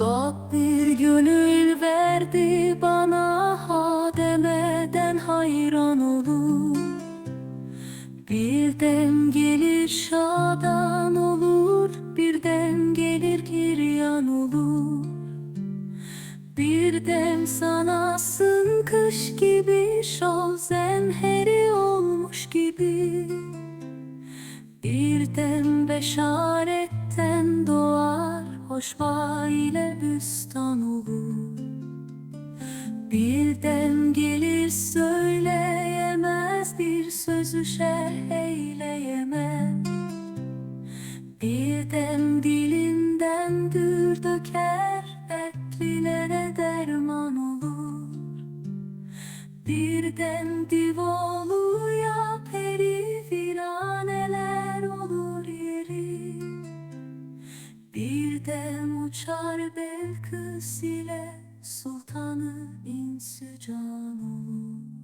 Bak bir gönül verdi bana ha demeden hayran olur Birden gelir şadan olur Birden gelir giryan olur. Birden sanasın kış gibi Şol zemheri olmuş gibi. Birden doğar Hoşba ile büstan olur. Birden gelir söyleyemez Bir sözü şerh eyleyemez. Birden dilinden dür döker Dertlilere derman olur. Birden div ya Uçar Belkıs ile sultanı insücan olur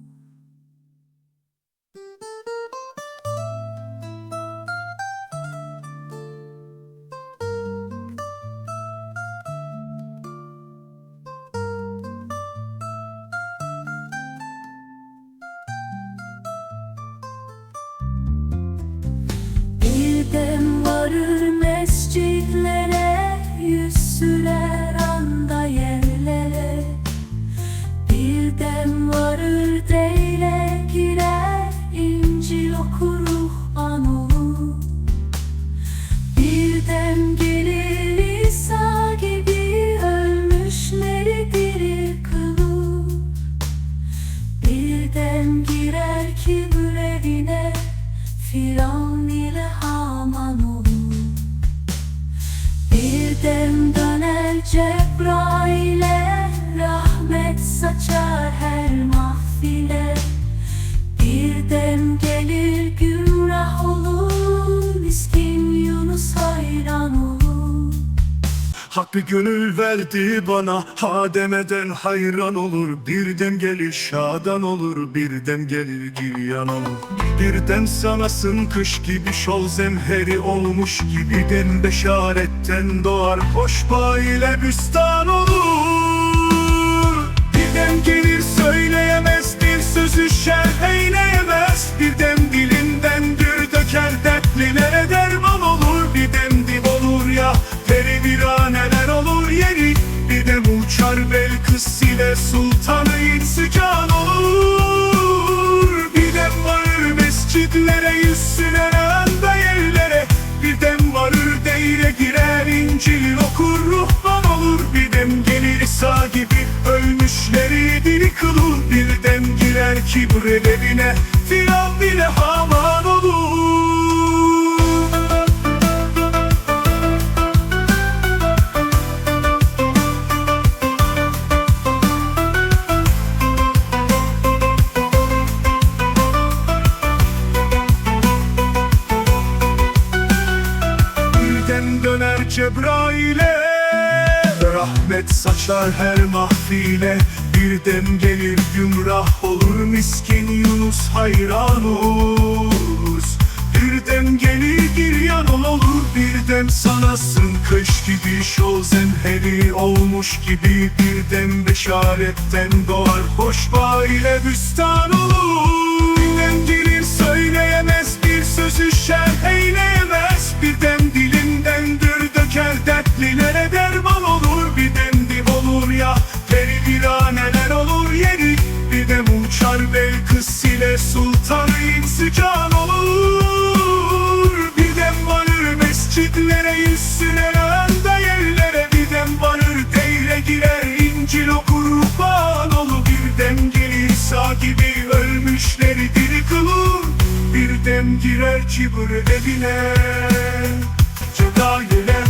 Cebrail'e Rahmet saçar her mahfile Hak bir gönül verdi bana Ha demeden hayran olur. Birden gelir şadan olur Birden gelir giryan olur. Birden sanasın kış gibi Şol zemheri olmuş gibi. Den beşaretten doğar Hoşba ile büstan olur döner Cebrail'e. Rahmet saçlar her mahfile. Birden gelir gümrah olur Miskin Yunus hayran olur. Birden gelir giryan olur Birden sanasın kış gibi Şol zemheri olmuş gibi. Birden beşaretten doğar Hoşba ile büstan olur. Birden gelir söyleyemez Bir sözü şerh Birden girer kibir evine. Cebrail'e